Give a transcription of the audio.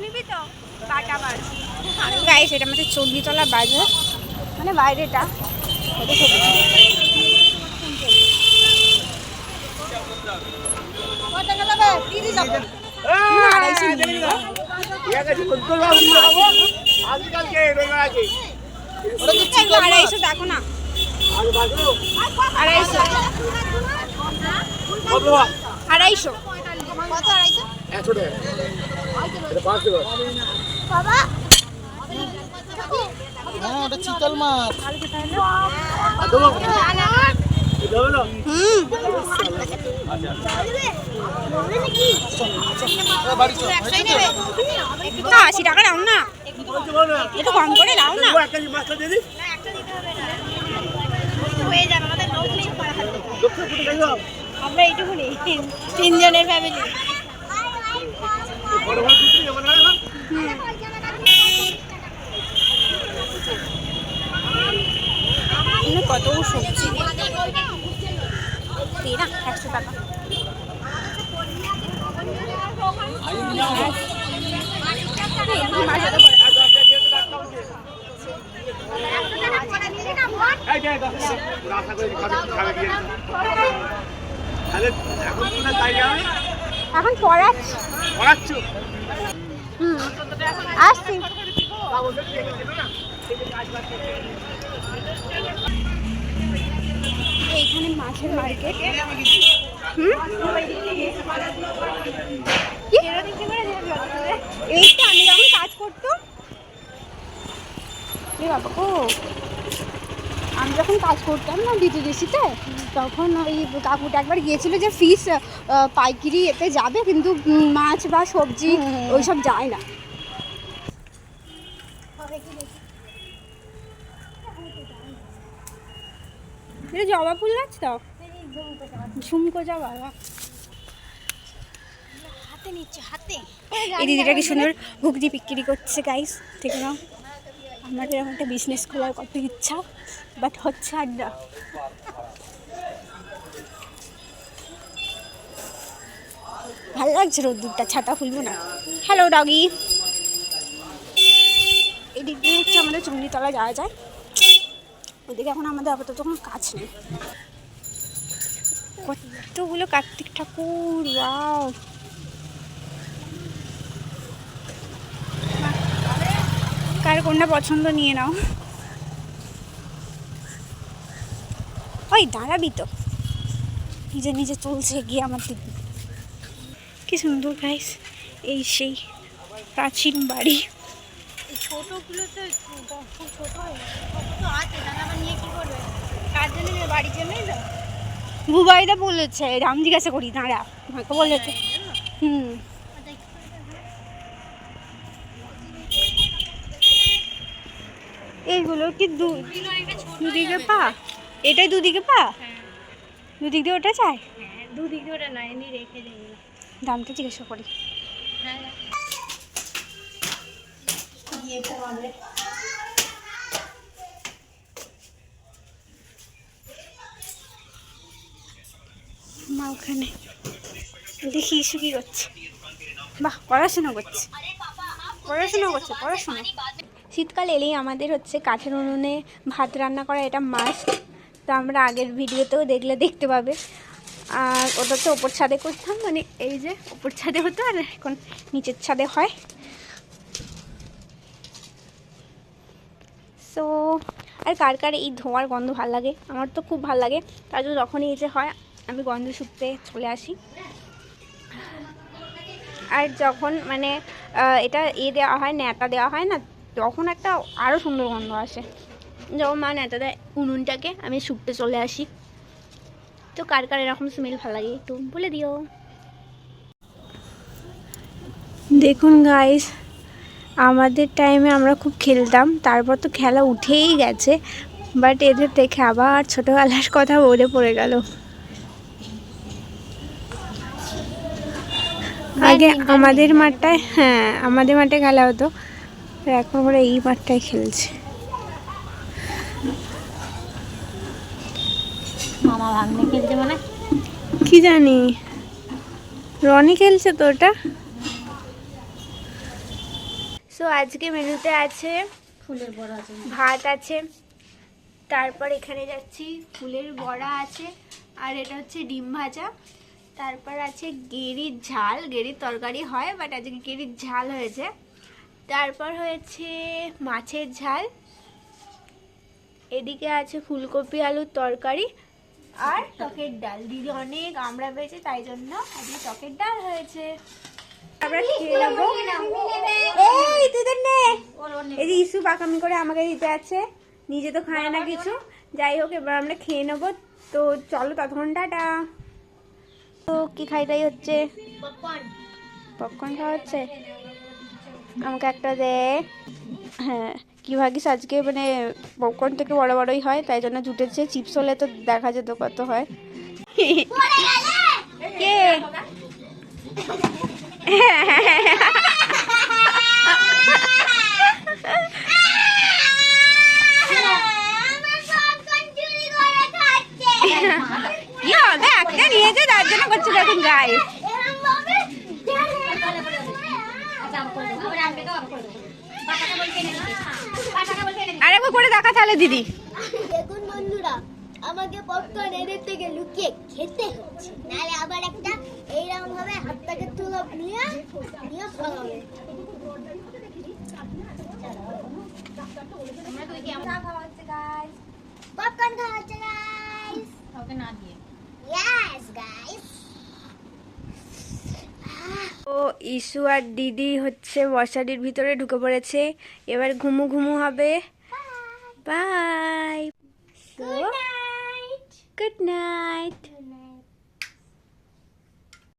নিবি তো? বাটা বাজ। গাইস এটা আমাদের চণ্ডীতলা বাজার। মানে বাইরেটা? আড়াইশো দেখো না। আড়াইশো। আড়াইশো। কত আড়াইশো? আশি টাকা দাও না একটু কম করে দাও না আমরা এইটুকুনি তিনজনের ফ্যামিলি কত সবজি না একশো টাকা। এখন পড়াচ্ছি। হুম আসছি। এইখানে মাছের মার্কেট এই তো আমি যখন কাজ করতাম এ বাবা গো। আমি যখন কাজ করতাম না ডিটিডিসিতে তখন ওই কাকুটা একবার গিয়েছিল যে ফিস পাইকিরি এতে যাবে কিন্তু মাছ বা সবজি ওইসব যায় না। এটা জবা ফুল গাছ তো? ঝুমকো জবা হাতে নিচ্ছে হাতে। এই দিদিটা কি সুন্দর ঘুগনি বিক্রি করছে গাইস ঠিক না? আমার এরকম একটা বিজনেস খোলার কত ইচ্ছা বাট হচ্ছে আর না। ভালো লাগছে রোদ্দুরটা ছাতা খুলবো না। হ্যালো ডগি এদিক দিয়ে হচ্ছে আমাদের চুন্ডিতলা যাওয়া যায়। ওদিকে এখন আমাদের আপাতত কোনো কাজ নেই। কতগুলো কার্তিক ঠাকুর ওয়াও। কার কোনটা পছন্দ নিয়ে নাও। ওই দাঁড়াবি তো। নিজে নিজে চলছে গিয়ে আমার দিদি কি সুন্দর গাইস এই সেই প্রাচীন বাড়ি। ছোটগুলো তো ছোট হয়ে। আছে বুবাইদা বলেছে রাম জিজ্ঞাসা করি দাঁড়া আমাকে বলেছে। হুম। এইগুলো কি দুদিকে পা? এটাই দুদিকে পা? দুদিক দিয়ে ওটা চাই হ্যাঁ দুদিক দিয়ে ওটা নয় এমনি রেখে দেয় দামটা জিজ্ঞাসা করি। হ্যাঁ। ওখানে। দেখি ইস্যু কি করছে। বাহ, পড়াশোনা করছে। পড়াশোনা করছে, পড়াশোনা। শীতকাল এলেই আমাদের হচ্ছে কাঠের উনুনে ভাত রান্না করা এটা মাস্ট তো আমরা আগের ভিডিওতেও দেখলে দেখতে পাবে। আর ওটা তো ওপর ছাদে করতাম মানে এই যে ওপর ছাদে হতো আর এখন নিচের ছাদে হয়। সো আর কার কার এই ধোঁয়ার গন্ধ ভালো লাগে? আমার তো খুব ভালো লাগে। তার জন্য যখনই এই যে হয় আমি গন্ধ শুকতে চলে আসি। আর যখন মানে এটা এ দেওয়া হয় ন্যাতা দেওয়া হয় না, তখন একটা আরও সুন্দর গন্ধ আসে। যখন মা ন্যাতা দেয় উনুনটাকে আমি শুকতে চলে আসি। তো কার কার এরকম স্মেল ভালো লাগে একটু বলে দিও। দেখুন গাইস আমাদের টাইমে আমরা খুব খেলতাম, তারপর তো খেলা উঠেই গেছে বাট এদের দেখে আবার ছোটোবেলার কথা মনে পড়ে গেল। আগে আমাদের মাঠটায় হ্যাঁ আমাদের মাঠে খেলা হতো। এখন ওরা এই মাঠটায় খেলছে। মামা ভাগ্নে খেলছে মানে? কি জানি। রনি খেলছে তো ওটা? সো আজকে মেনুতে আছে ফুলের বড়া আছে। ভাত আছে তারপর এখানে যাচ্ছি ফুলের বড়া আছে আর এটা হচ্ছে ডিম ভাজা। তারপর আছে গেরির ঝাল গেরির তরকারি হয় বাট আজকে গেরির ঝাল হয়েছে। তারপর হয়েছে মাছের ঝাল। এদিকে আছে ফুলকপি আলুর তরকারি আর টকের ডাল। দিদি অনেক আমরা পেয়েছে তাই জন্য আজকে টকের ডাল হয়েছে। আমরা খেয়ে নেব। এই তুই নে। এই যে ইস্যু পাকামি করে আমাকে দিতে আছে। নিজে তো খায় না কিছু। যাই হোক এবার আমরা খেয়ে নেব। তো চলো ততক্ষণ টাটা। তো কি খাইটাই হচ্ছে? পপকর্ন খাওয়া হচ্ছে? আমাকে একটা দে। হ্যাঁ কি ভাগিস আজকে মানে পপকর্ন থেকে বড় বড়ই হয় তাই জন্য জুটেছে। চিপস হলে তো দেখা যেত কত হয়। কে কি? গায়ে আরেকবার করে দেখা তাহলে দিদি। দেখুন বন্ধুরা আমাকে পপকর্ন এদের থেকে লুকিয়ে খেতে হচ্ছে। নাহলে আবার একটা এইরকম ভাবে হাত’টাকে তুলো নিয়ে নিয়ে ফলাবে পপকর্ন খাওয়া হচ্ছে গাইস ওকে না দিয়ে। ইয়েস গাইস ও ইসু আর দিদি হচ্ছে মশারির ভিতরে ঢুকে পড়েছে। এবার ঘুমু ঘুমু হবে। Bye good night good night